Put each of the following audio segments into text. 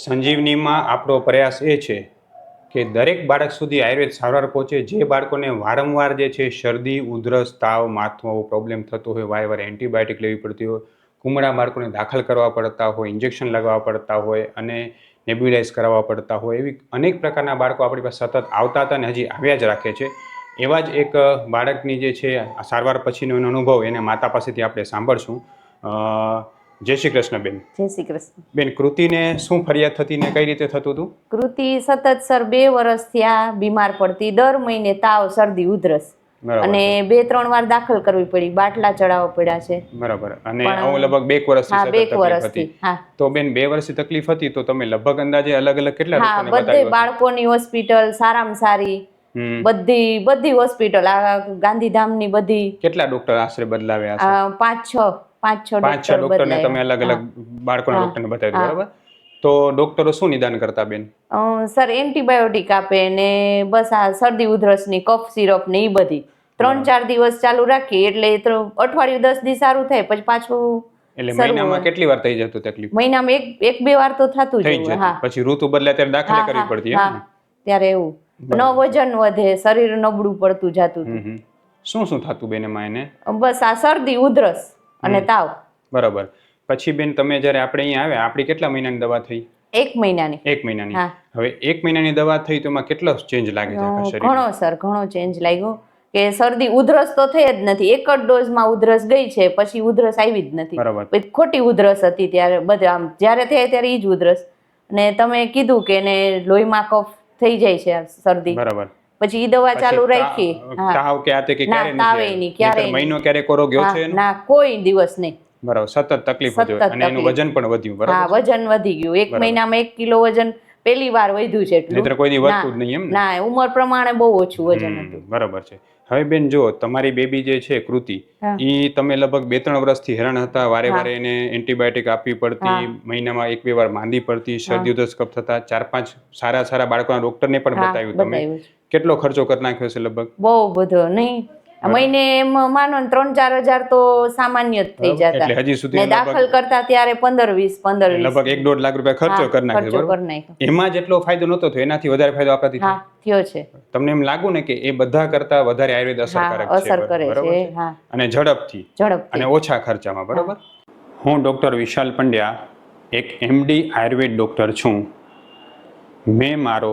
સંજીવનીમાં આપણો પ્રયાસ એ છે કે દરેક બાળક સુધી આયુર્વેદ સારવાર પહોંચે. જે બાળકોને વારંવાર જે છે શરદી, ઉધરસ, તાવ આવો પ્રોબ્લેમ થતો હોય, વારે વારે એન્ટીબાયોટિક લેવી પડતી હોય કુમળા બાળકોને દાખલ કરવા પડતા હોય ઇન્જેક્શન લગાવવા પડતા હોય અને નેબ્યુલાઇઝ કરાવવા પડતા હોય, એવી અનેક પ્રકારના બાળકો આપણી પાસે સતત આવતા હતા અને હજી આવ્યા જ રાખે છે. એવા જ એક બાળકની જે છે સારવાર પછીનો એનો અનુભવ એને માતા પાસેથી આપણે સાંભળશું. જય શ્રી કૃષ્ણ બેન. જય શ્રી કૃષ્ણ. બેન કૃતિને શું ફરિયાદ થતી ને કઈ રીતે થતું હતું? કૃતિ સતત સર બે વર્ષ થયા બીમાર પડતી દર મહિને તાવ શરદી ઉધરસ. અને બે ત્રણ વાર દાખલ કરવી પડી બાટલા ચડાવવા પડ્યા છે. બરાબર. અને આવું લગભગ બે એક વર્ષથી હા બે વર્ષ વર્ષથી હા. તો બેન બે વર્ષથી તકલીફ હતી તો તમે લગભગ અંદાજે અલગ અલગ કેટલા હા બધે? બાળકોની હોસ્પિટલ સારામાં સારી બધી બધી હોસ્પિટલ આ ગાંધીધામની બધી. કેટલા ડોક્ટર આશરે બદલાવ્યા પાંચ છ. પાંચ છ પાંચ છ ડોક્ટરને તમે અલગ અલગ બાળકોના ડોક્ટરને બતાવ્યું. બરાબર? તો ડોક્ટરો શું નિદાન કરતા બેન? સર એન્ટીબાયોટિક આપે ને બસ આ શરદી ઉધરસની કફ સિરપ ને એ બધી. ત્રણ ચાર દિવસ ચાલુ રાખીએ એટલે અઠવાડિયું દસ દિવસ સારું થાય પછી પાછું એટલે મહિનામાં કેટલી વાર થઈ જતું તકલીફ? મહિનામાં એક એક બે વાર તો થતું જ હા. પછી ઋતુ બદલાય ત્યારે દાખલ કરવી પડતી હા. ત્યારે એવું. ન વજન વધે શરીર નબળું પડતું જતું. શું શું થતું બેન એમાં એને? બસ આ શરદી ઉધરસ. અને તાવ. બરાબર. પછી બેન તમે જ્યારે આપણે અહીંયા આવ્યા આપણી કેટલા મહિનાની દવા થઈ? એક મહિનાની. એક મહિનાની. હવે એક મહિનાની દવા થઈ તો એમાં કેટલો ચેન્જ લાગે છે ઘણો સર ઘણો ચેન્જ લાગ્યો. કે શરદી ઉધરસ તો થઈ જ નથી. એક જ ડોઝમાં ઉધરસ ગઈ છે પછી ઉધરસ આવી જ નથી. બરાબર. ખોટી ઉધરસ હતી ત્યારે બધા આમ જ્યારે થાય ત્યારે એ જ ઉધરસ. અને તમે કીધું કે એને લોહીમાં કફ થઈ જાય છે શરદી. બરાબર. પછી ઈ દવા ચાલુ રાખી. તાવ કે આ તે કે ના, ક્યારે તાવે નથી નહીં, ક્યારે મહિનો ક્યારે કોરો ગયો છે? ના કોઈ દિવસ નહીં. બરાબર સતત તકલીફ હતી અને એનું વજન પણ વધ્યું હા વજન વધી ગયું. એક મહિનામાં એક કિલો વજન પહેલી વાર વધ્યું છે એટલું. નહીતર કોઈ દી વધતું જ નહીં એમ ના? ઉંમર પ્રમાણે બહુ ઓછું વજન હતું. બરાબર છે. હવે બેન જો તમારી બેબી જે છે કૃતિ એ ઈ તમે લગભગ બે ત્રણ વર્ષથી હેરાન હતા વારે વારે એને એન્ટીબાયોટિક આપવી પડતી મહિનામાં એક બે વાર માંદી પડતી શરદી ઉધરસ કફ થતા ચાર પાંચ સારા સારા બાળકોના ડોક્ટરને પણ બતાવ્યું તમે. કેટલો ખર્ચો કરી નાખ્યો છે લગભગ? બહુ બધો નહીં. મહિને એમ માનો ને ત્રણ ચાર હજાર તો સામાન્ય જ થઈ એટલે જતા. હજી સુધી દાખલ કરતા ત્યારે પંદર વીસ પંદર લગભગ એક દોઢ લાખ રૂપિયા ખર્ચો કરી નાખ્યો એમાં જેટલો ફાયદો નતો થયો એનાથી વધારે ફાયદો આપણાથી થયો. થયો છે. તમને એમ લાગુ ને કે એ બધા કરતા વધારે આયુર્વેદ અસરકારક અસર કરે છે અને ઝડપથી ઝડપ અને ઓછા ખર્ચામાં બરોબર? હું ડૉક્ટર વિશાલ પંડ્યા એક એમડી આયુર્વેદ ડૉક્ટર છું. મેં મારો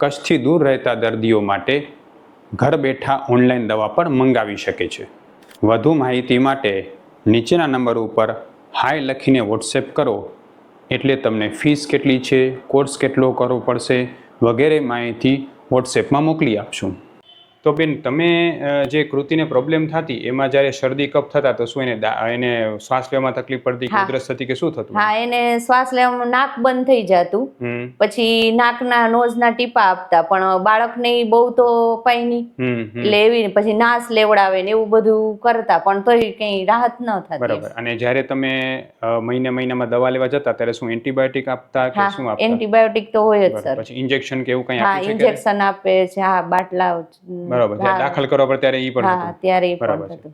કચ્છથી દૂર રહેતા દર્દીઓ માટે ઘર બેઠા ઓનલાઈન દવા પણ મંગાવી શકે છે. વધુ માહિતી માટે નીચેના નંબર ઉપર હાય લખીને વોટ્સએપ કરો. એટલે તમને ફીસ કેટલી છે કોર્સ કેટલો કરવો પડશે વગેરે માહિતી વોટ્સએપમાં મોકલી આપશું. તો બેન તમે જે કૃતિને પ્રોબ્લેમ થતી એમાં જ્યારે શરદી કફ થતા તો શું એને એને શ્વાસ લેવામાં તકલીફ પડતી ઉધરસ થતી કે શું થતું? હા એને શ્વાસ લેવામાં નાક બંધ થઈ જતું. પછી નાકના નોઝના ટીપા આપતા પણ બાળકને બહુ તો અપાય નહીં. એટલે એવી પછી નાશ લેવડાવે ને એવું બધું કરતા પણ તોય કઈ રાહત ન થતી બરાબર. અને જ્યારે તમે મહિને મહિનામાં દવા લેવા જતા ત્યારે શું એન્ટીબાયોટિક આપતા કે શું આપતા? એન્ટીબાયોટિક તો હોય જ સર. પછી ઇન્જેક્શન કે એવું કંઈ આપે છે ઇન્જેક્શન આપે છે હા બાટલા બરાબર જ્યારે દાખલ કરવા પર ત્યારે એ પણ હા ત્યારે બરાબર પણ છે.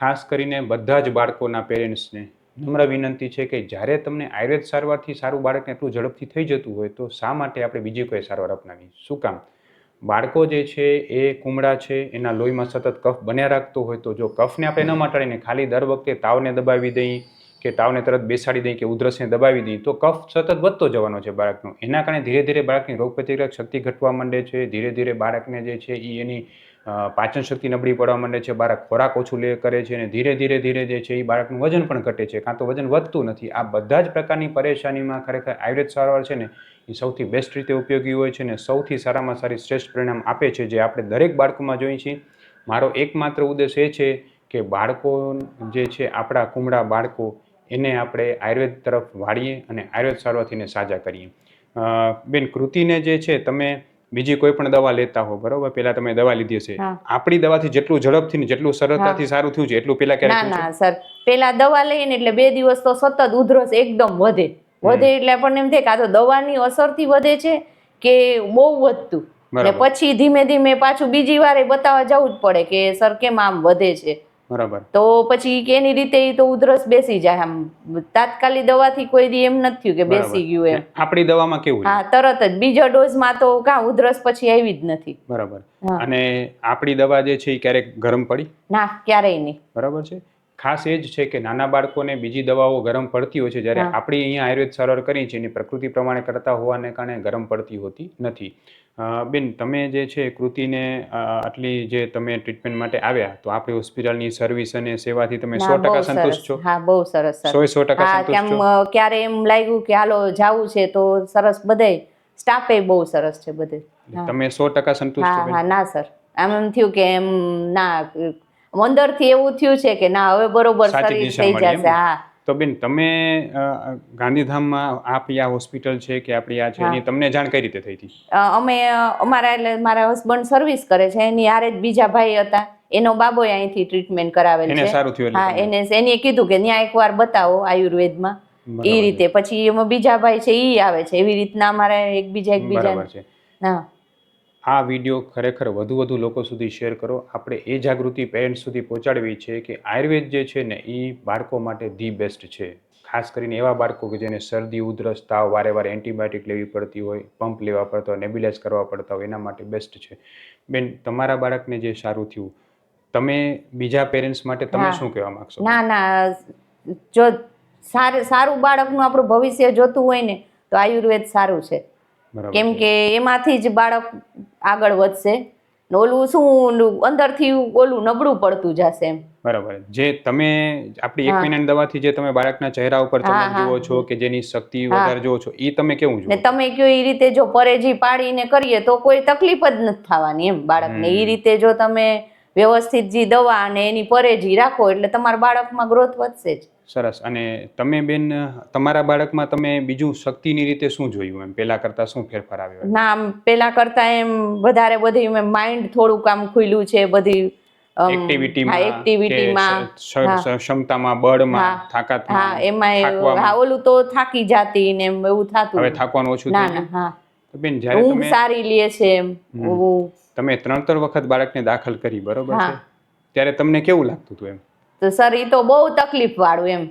ખાસ કરીને બધા જ બાળકોના પેરેન્ટ્સને નમ્ર વિનંતી છે કે જ્યારે તમને આયુર્વેદ સારવારથી સારું બાળકને એટલું ઝડપથી થઈ જતું હોય તો શા માટે આપણે બીજી કોઈ સારવાર અપનાવી શું કામ? બાળકો જે છે એ કુમળા છે એના લોહીમાં સતત કફ બન્યા રાખતો હોય તો જો કફને આપણે ન મટાડીને ખાલી દર વખતે તાવને દબાવી દઈએ કે તાવને તરત બેસાડી દઈએ કે ઉધરસને દબાવી દઈએ તો કફ સતત વધતો જવાનો છે બાળકનો. એના કારણે ધીરે ધીરે બાળકની રોગપ્રતિકારક શક્તિ ઘટવા માંડે છે, ધીરે ધીરે બાળકને જે છે એ એની પાચન શક્તિ નબળી પડવા માંડે છે, બાળક ખોરાક ઓછું લે, કરે છે અને ધીરે ધીરે ધીરે જે છે એ બાળકનું વજન પણ ઘટે છે. કાં તો વજન વધતું નથી. આ બધા જ પ્રકારની પરેશાનીમાં ખરેખર આયુર્વેદ સારવાર છે ને એ સૌથી બેસ્ટ રીતે ઉપયોગી હોય છે ને સૌથી સારામાં સારી શ્રેષ્ઠ પરિણામ આપે છે જે આપણે દરેક બાળકોમાં જોઈએ છીએ. મારો એકમાત્ર ઉદ્દેશ એ છે કે બાળકો જે છે આપણા કુમળા બાળકો એને આપણે આયુર્વેદ તરફ વાળીએ અને આયુર્વેદ સારવારથી એને સાજા કરીએ. બેન કૃતિને જે છે તમે બીજી કોઈ પણ દવા લેતા હો બરોબર? પેલા તમે દવા લીધી હશે. આપણી દવાથી જેટલું ઝડપથી ને જેટલું સરળતાથી સારું થયું છે એટલું પેલા ક્યારે ના સર. પેલા દવા લઈએ ને એટલે બે દિવસ તો સતત ઉધરસ એકદમ વધે. વધે એટલે આપણને એમ થાય કે આ તો દવાની અસરથી વધે છે કે બહુ વધતું. ને પછી ધીમે ધીમે પાછું બીજી વારે બતાવવા જવું જ પડે કે સર કેમ આમ વધે છે? બરાબર. તો પછી એની રીતે તો ઉધરસ બેસી જાય આમ. તાત્કાલિક દવાથી કોઈ દી એમ નથી થયું કે બેસી ગયું એમ. આપણી દવામાં કેવું હા તરત જ. બીજા ડોઝમાં તો કા ઉધરસ પછી આવી જ નથી. બરાબર. અને આપણી દવા જે છે એ ક્યારેક ગરમ પડી? ના ક્યારેય નહીં. બરાબર છે? ખાસ એ જ છે કે નાના બાળકોને બીજી દવાઓ ગરમ પડતી હોય છે. જ્યારે. આપણી અહીંયા આયુર્વેદ સારવાર કરી છે એની પ્રકૃતિ પ્રમાણે કરતા હોવાને કારણે ગરમ પડતી હોતી નથી. બેન તમે જે છે કૃતિને આટલી જે તમે ટ્રીટમેન્ટ માટે આવ્યા તો આપણી હોસ્પિટલની સર્વિસ અને સેવાથી તમે સો ટકા સંતુષ્ટ છો? હા બહુ સરસ સર. સો સો ટકા સંતુષ્ટ છો? ક્યારે એમ લાગ્યું કે હાલો જાવું છે તો સરસ બધે સ્ટાફે બહુ સરસ છે બધે. તમે સો ટકા સંતુષ્ટ છો હા હા ના સર. આમ એમ થયું કે એમ ના અંદરથી એવું થયું છે કે ના હવે બરોબર સર્વિસ થઈ જશે હા. તો બેન તમે ગાંધીધામમાં આપણી આ હોસ્પિટલ છે કે આપણી આ છે એની તમને જાણ કઈ રીતે થઈ હતી? અમે અમારા એટલે મારા હસબન્ડ સર્વિસ કરે છે. એની હારે જ બીજા ભાઈ હતા. એનો બાબો અહીંથી ટ્રીટમેન્ટ કરાવેલ છે. સારું થયું હા એને એને કીધું કે ત્યાં એકવાર બતાવો આયુર્વેદમાં. એ રીતે. પછી એમાં બીજા ભાઈ છે એ આવે છે. એવી રીતના અમારે એકબીજા એકબીજા છે. હા. આ વીડિયો ખરેખર વધુ વધુ લોકો સુધી શેર કરો. આપણે એ જાગૃતિ પેરેન્ટ્સ સુધી પહોંચાડવી છે કે આયુર્વેદ જે છે ને એ બાળકો માટે ધી બેસ્ટ છે. ખાસ કરીને એવા બાળકો કે જેને શરદી ઉધરસ તાવ વારે વારે એન્ટીબાયોટિક લેવી પડતી હોય પંપ લેવા પડતા હોય નેબ્યુલાઇઝ કરવા પડતા હોય એના માટે બેસ્ટ છે. બેન તમારા બાળકને જે સારું થયું તમે બીજા પેરેન્ટ્સ માટે તમે શું કહેવા માંગશો? ના ના. જો સારું સારું બાળકનું આપણું ભવિષ્ય જોતું હોય ને તો આયુર્વેદ સારું છે. કેમ કે એમાંથી જ બાળક આગળ વધશે ઓલું શું અંદરથી ઓલું નબળું પડતું જશે એમ. બરાબર. જે તમે આપણી એક મહિનાની દવાથી જે તમે બાળકના ચહેરા ઉપર તમે જુઓ છો કે જેની શક્તિ વધારે જુઓ છો એ તમે કેવું જુઓ? તમે કયો એ રીતે જો પરેજી પાડીને કરીએ તો કોઈ તકલીફ જ નથી થવાની એમ બાળકને. એ રીતે જો તમે વ્યવસ્થિત જે દવા અને એની પરેજી રાખો એટલે તમારા બાળકમાં ગ્રોથ વધશે જ. સરસ. અને તમે બેન તમારા બાળકમાં તમે બીજું શક્તિની રીતે શું જોયું એમ? પેલા કરતા શું ફેરફાર આવ્યો? ના પેલા કરતા એમ વધારે બધી માઇન્ડ થોડુંક આમ ખુલ્યું છે બધી એક્ટિવિટીમાં એક્ટિવિટીમાં. ક્ષમતામાં બળમાં તાકાતમાં હા એમાં હા ઓલું તો થાકી જાતી ને એમ એવું થતું. હવે થાકવાનું ઓછું ના ના હા. બેન જ્યારે તમે સારી લે છે એમ. તમે ત્રણ ત્રણ વખત બાળકને દાખલ કરી બરોબર છે? ત્યારે તમને કેવું લાગતું હતું એમ? તો સર એ તો બહુ તકલીફ વાળું એમ.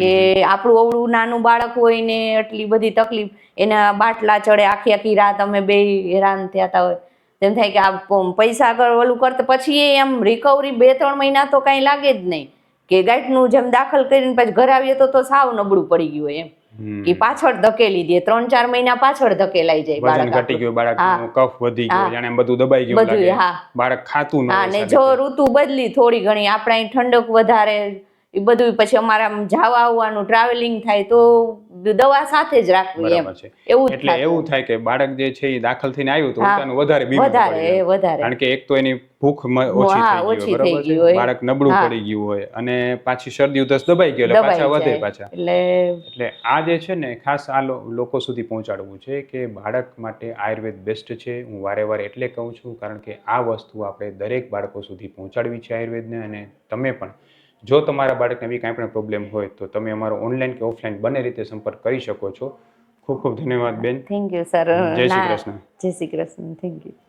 કે આપણું અવળું નાનું બાળક હોય ને એટલી બધી તકલીફ એના બાટલા ચડે આખી આખી રાત અમે બે હેરાન થયા હોય. તેમ થાય કે આ પૈસા ઓલું કરતા પછી એમ રિકવરી બે ત્રણ મહિના તો કાંઈ લાગે જ નહીં. કે ગાંઠનું જેમ દાખલ કરીને પછી ઘરે આવીએ તો તો સાવ નબળું પડી ગયું હોય એમ. કે પાછળ ધકેલી દે ત્રણ ચાર મહિના પાછળ ધકેલાઈ જાય બાળક ઘટી ગયું બાળક કફ વધી ગયો. જાણે બધું દબાઈ ગયું લાગે. હા. બાળક ખાતું ન હા ને જો ઋતુ બદલી થોડી ઘણી આપણે ઠંડક વધારે એ બધું પછી અમારે જવા આવવાનું ટ્રાવેલિંગ થાય તો દવા સાથે જ રાખવી એમ. એવું એટલે એવું થાય કે બાળક જે છે એ દાખલ થઈને આવ્યું તો પોતાનું વધારે બીમાર વધારે વધારે. કારણ કે એક તો એની ભૂખ ઓછી થઈ ગઈ બરાબર છે? બાળક નબળું પડી ગયું હોય અને પાછી શરદી ઉધરસ દબાઈ ગયો એટલે પાછા વધે પાછા. એટલે એટલે આ જે છે ને ખાસ આ લોકો સુધી પહોંચાડવું છે કે બાળક માટે આયુર્વેદ બેસ્ટ છે. હું વારે વારે એટલે કહું છું કારણ કે આ વસ્તુ આપણે દરેક બાળકો સુધી પહોંચાડવી છે આયુર્વેદને અને તમે પણ જો તમારા બાળકને એવી કાંઈ પણ પ્રોબ્લેમ હોય તો તમે અમારો ઓનલાઈન કે ઓફલાઈન બંને રીતે સંપર્ક કરી શકો છો. ખૂબ ખૂબ ધન્યવાદ બેન. થેન્ક યુ સર જય શ્રી કૃષ્ણ. જય શ્રી કૃષ્ણ. Thank you